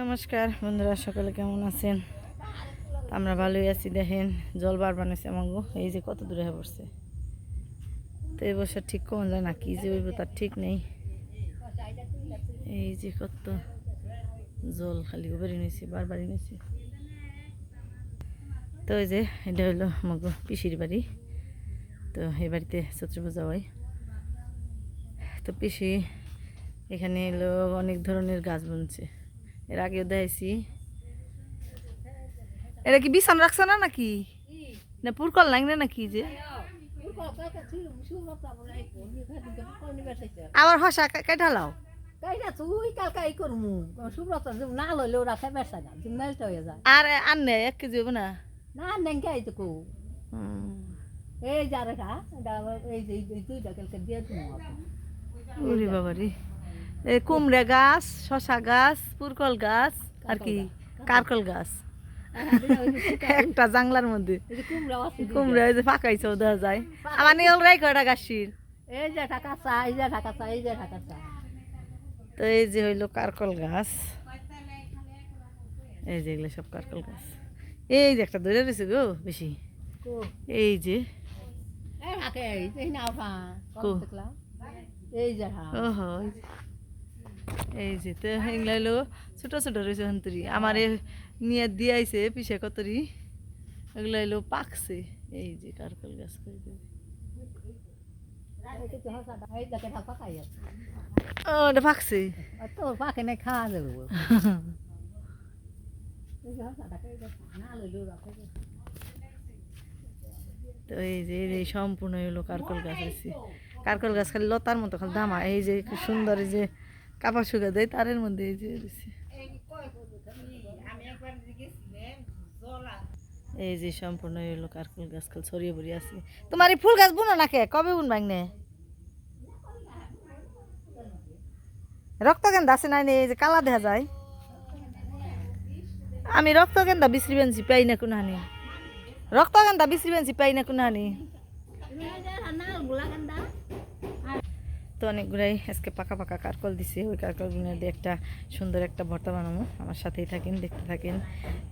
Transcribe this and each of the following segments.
নমস্কার, বন্ধুরা সকলে কেমন আছেন? আমরা ভালোই আছি, দেখেন জল বার বানাইছে আমাগো, এই যে কত দূরে পড়ছে। তো এই বছর ঠিক কমন যায় না, কি যে হইব তার ঠিক নেই। এই যে কত জল খালি বেরিয়ে নিয়েছি বারবারই নিয়েছি তো এই যে এটা হলো আমাগো পিসির বাড়ি। তো এই বাড়িতে ছত্র পূজা হয়। তো পিসি এখানে এলো অনেক ধরনের গাছ বুনছে। এর আগেও দেখাইছি। এটা কি বিছান রাখছে না নাকি? না পুরকল লাগবে নাকি যে? আবার হসা কেটে লাও। রাখে আর আননে এক কেজি হইব না। না নেঙ্কে আইতো কো। এই যারে খা এই যে দুইটা কালকে দিয়ে দিমু ওরে বাবারি। এই কুমড়া গাছ শশা গাছ পুরকল গাছ আর কি কারকল গাছ। একটা জাংলার মধ্যে। কুমড়া এই যে ফাঁকাইছে দেওয়া যায়। আমার নিয়ে রাই কয়টা গাছির? এই যে ঢাকা চা এই যে ঢাকা চা এই যে ঢাকা চা। তো এই যে হইল কারকল গাছ। এই যে এগুলো সব কারকল গাছ। এই যে একটা ধরে রয়েছে গো বেশি। এই যে। এই এই যে ওহো এই যে- তো এগুলো হইল ছোট ছোট রয়েছে হন্তরি। আমার নিয়ে দিয়ে পিছে কতরি এগুলো পাকছে। এই যে কারকল গাছ করে দেবে। পাকে নাই তো এই যে, এই সম্পূর্ণ হইল কারকল গাছ কারকল গাছ খালি লতার মতো, খালি দামা এই যে সুন্দর যে কাপড় শুকা দেয়, তারের মধ্যে এই যে এই যে সম্পূর্ণ হইল কারকল গাছ খালি ছড়িয়ে পড়ে আছে। তোমার এই ফুল গাছ বুনো না কে কবে বুন ভাঙনে রক্ত গেন্দা আছে নাই এই যে কালা দেখা যায়। আমি রক্ত গেন্দা বিশ্রি বেঞ্চি পাই না কোনো হানি রক্ত গেন্দা বিশ্রি বেঞ্চি পাই না কোনো হানি তো অনেকগুলাই আজকে পাকা পাকা কারকল দিছে। ওই কারকলগুলো দিয়ে একটা সুন্দর একটা ভর্তা বানাবো। আমার সাথেই থাকেন, দেখতে থাকেন।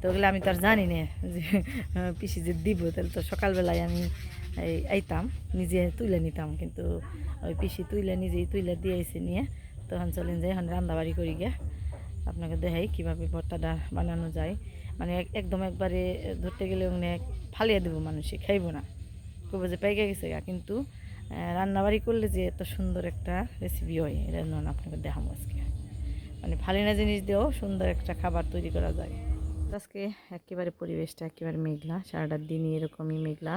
তো ওগুলো আমি তো আর জানি না যে পিসি যে দিব, তাহলে তো সকালবেলায় আমি এই আইতাম, নিজে তুলে নিতাম। কিন্তু ওই পিসি তুইলে নিজেই তুইলে দিয়ে আইসে নিয়ে, তখন চলেন যাই, এখন রান্নাবাড়ি করি গিয়া। আপনাকে দেখাই কীভাবে ভর্তাটা বানানো যায়। মানে একদম একবারে ধরতে গেলে ওখানে ফালিয়ে দেবো মানুষে, খাইবো না। খুব যে পেকে গেছে গা, কিন্তু রান্নাবাড়ি করলে যে এত সুন্দর একটা রেসিপি হয়, এটা নন আপনাকে দেখাবো আজকে। মানে ফালিনা জিনিস দিয়েও সুন্দর একটা খাবার তৈরি করা যায়। আজকে একেবারে পরিবেশটা একেবারে মেঘলা, সারাটা দিনই এরকমই মেঘলা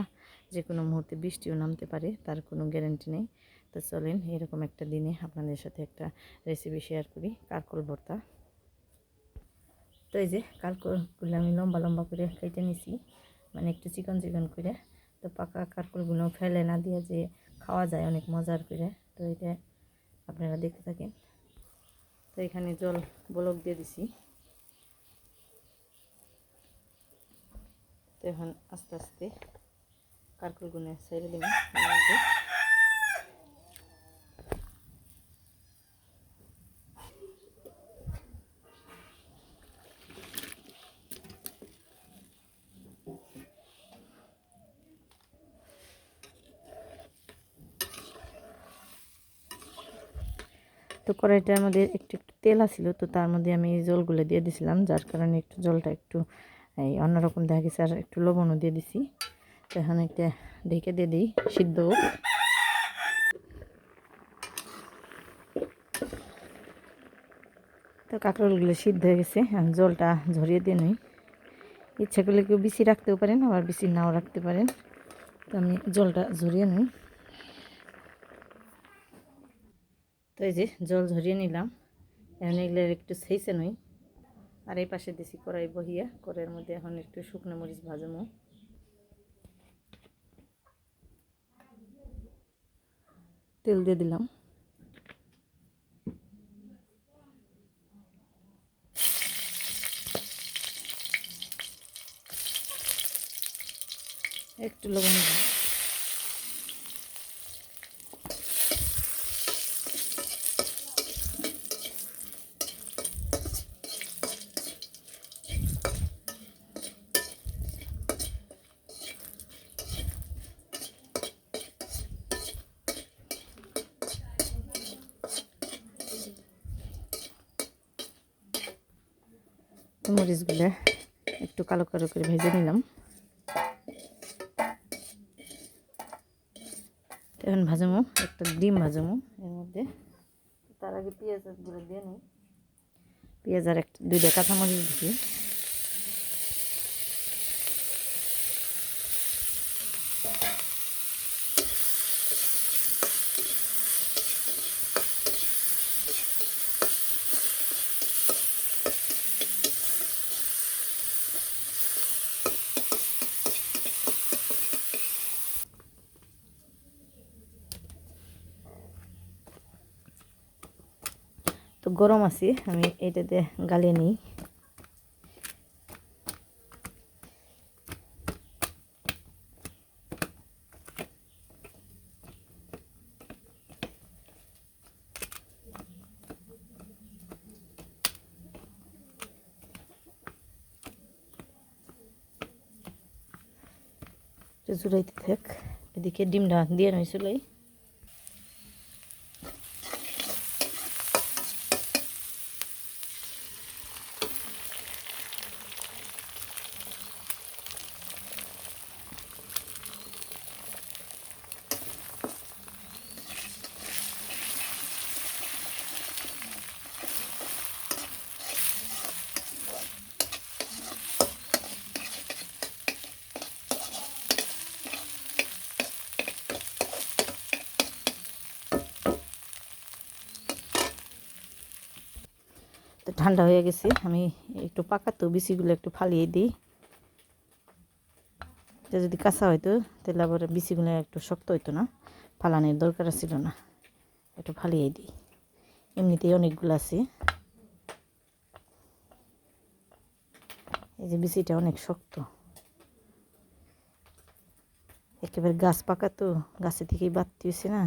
যে কোনো মুহূর্তে বৃষ্টিও নামতে পারে, তার কোনো গ্যারান্টি নেই। তো চলেন, এরকম একটা দিনে আপনাদের সাথে একটা রেসিপি শেয়ার করি, কারকল ভর্তা। তো এই যে কারকলগুলো আমি লম্বা লম্বা করে কেটে নিছি মানে একটু চিকন চিকন করে। তো পাকা কারকলগুলো ফেলে না দিয়ে যে খাওয়া যায় অনেক মজার করে। তো এটা আপনারা দেখতে থাকেন। তো এখানে জল বলক দিয়ে দিছি। তো এখন আস্তে আস্তে কারকলগুলো ছেড়ে দেবেন তো কড়াইটার মধ্যে একটু একটু তেল আসছিল তো তার মধ্যে আমি জলগুলো দিয়ে দিছিলাম, যার কারণে একটু জলটা একটু, এই অন্যরকম দেখা গেছে, আর একটু লবণও দিয়ে দিছি। তো এখন একটা ঢেকে দিয়ে দিই, সিদ্ধ। তো কাঁকরোলগুলো সিদ্ধ হয়ে গেছে জলটা ঝরিয়ে দিয়ে নই। ইচ্ছা করলে কেউ বেশি রাখতেও পারেন, আবার বেশি নাও রাখতে পারেন। তো আমি জলটা ঝরিয়ে নিই। তো এই যে জল ঝরিয়ে নিলাম। এখন এগুলো একটু সেইছে নই। আর এই পাশে দিছি কড়াই বহিয়া। কড়াইয়ের মধ্যে এখন একটু শুকনো মরিচ ভাজমো। তেল দিয়ে দিলাম। একটু লবণ দিলাম। মরিচগুলো একটু কালো কালো করে ভেজে নিলাম। এখন ভাজামো একটা ডিম ভাজামো এর মধ্যে। তার আগে পেঁয়াজগুলো দিয়ে নিই। পেঁয়াজ আর একটা, দুইটা কাঁচামরিচ দিচ্ছি তো গরম আছি আমি এটাতে গালিয়ে নিই। জুড়াইতে থাক এদিকে ডিমটা দিয়ে নয় চুলাই ঠান্ডা হয়ে গেছে, আমি একটু পাকাতো বিচিগুলো একটু ফালিয়ে দিই। এটা যদি কাঁচা হইতো, তাহলে আবার বিচিগুলো একটু শক্ত হইতো না, ফালানোর দরকার ছিল না, একটু ফালিয়ে দিই। এমনিতেই অনেকগুলো আছে। এই যে বিচিটা অনেক শক্ত। একেবারে গাছ পাকা তো, গাছে থেকেই বাড়তি হয়েছে না,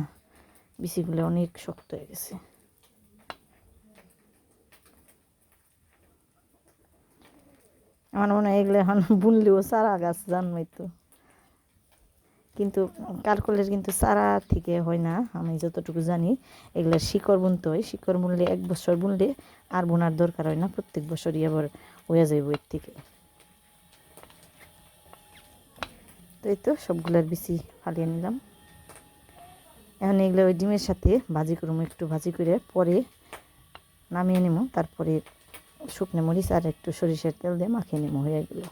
বিচিগুলো অনেক শক্ত হয়ে গেছে। আমার মনে হয় এগুলো এখন বুনলেও চারা গাছ জন্মাইতো কিন্তু কারকলের কিন্তু চারা থেকে হয় না, আমি যতটুকু জানি। এগুলোর শিকড় বুনতে হয়, শিকড় বুনলে এক বছর বুনলে আর বোনার দরকার হয় না, প্রত্যেক বছরই আবার হয়ে যাইব এর থেকে। তো এই তো সবগুলোর বেশি ফালিয়ে নিলাম। এখন এগুলো ওই ডিমের সাথে ভাজি করব, একটু ভাজি করে পরে নামিয়ে নেব, তারপরে শুকনো মরিচ আর একটু সরিষার তেল দিয়ে মাখিয়ে নেব, হয়ে গেল।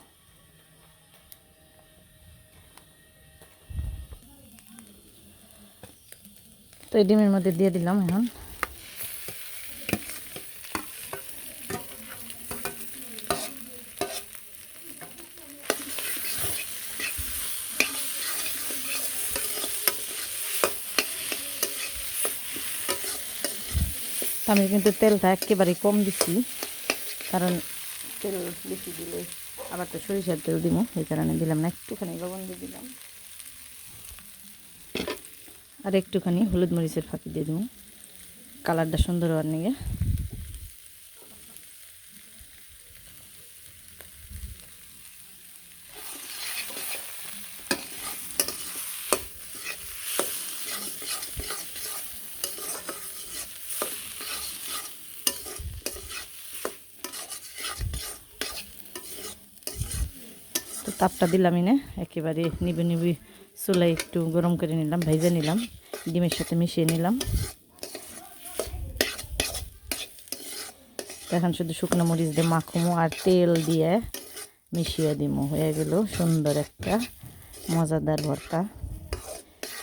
তো এই ডিমের মধ্যে দিয়ে দিলাম এখন। আমি কিন্তু তেলটা একেবারে কম দিচ্ছি। কারণ তেল বেশি দিলে আবার তো সরিষার তেল দিব, এই কারণে দিলাম না, একটুখানি লবণ দিয়ে দিলাম। আর একটুখানি হলুদ মরিচের ফাঁকি দিয়ে দিব। কালারটা সুন্দর হওয়ার নিগে। তো তাপটা দিলাম এনে একেবারে নিবি নিবি চুলাই একটু গরম করে নিলাম, ভেজে নিলাম, ডিমের সাথে মিশিয়ে নিলাম। এখন শুধু শুকনো মরিচ দিয়ে মাখমো আর তেল দিয়ে মিশিয়ে দিমো, হয়ে গেল সুন্দর একটা মজাদার ভর্তা।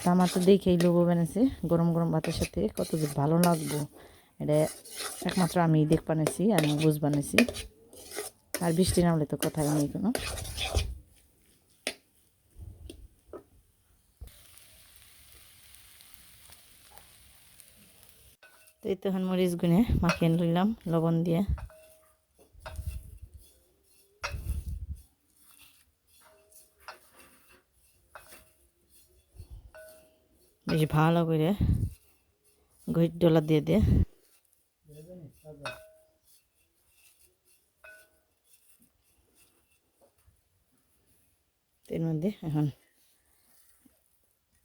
তা আমার তো দেখেই লোগো বানিয়েছে গরম গরম ভাতের সাথে কত যে ভালো লাগবো। এটা একমাত্র আমি দেখ বানিয়েছি আর বুঝ বানিয়েছি আর বৃষ্টি নামলে তো কথাই নেই কোনো। তো এই তখন মরিচ গুনে মাখিয়ে নিলাম, লবণ দিয়ে। বেশ ভালো করে ঘুর ডলা দিয়ে দিয়ে এর মধ্যে এখন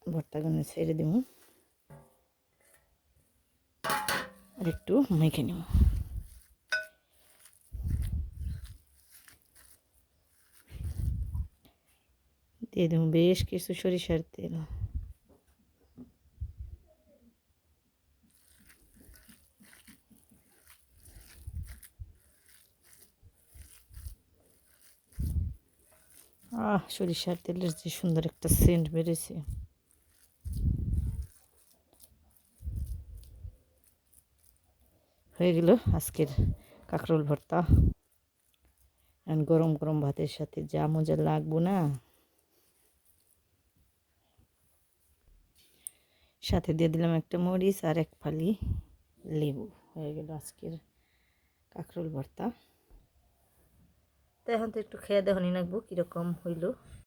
ভর্তাগুলো ছেড়ে দিব। আর একটু মেখে নেব। দিয়ে দেব বেশ কিছু সরিষার তেল। আহ, সরিষার তেলের যে সুন্দর একটা সেন্ট বেড়েছে হয়ে গেল আজকের কাঁকরোল ভর্তা। এখন গরম গরম ভাতের সাথে যা মজা লাগবো না? সাথে দিয়ে দিলাম একটা মরিচ আর এক ফালি লেবু। হয়ে গেল আজকের কাঁকরোল ভর্তা। তো এখন তো একটু খেয়ে দেখনি নাকবো, কীরকম হইল?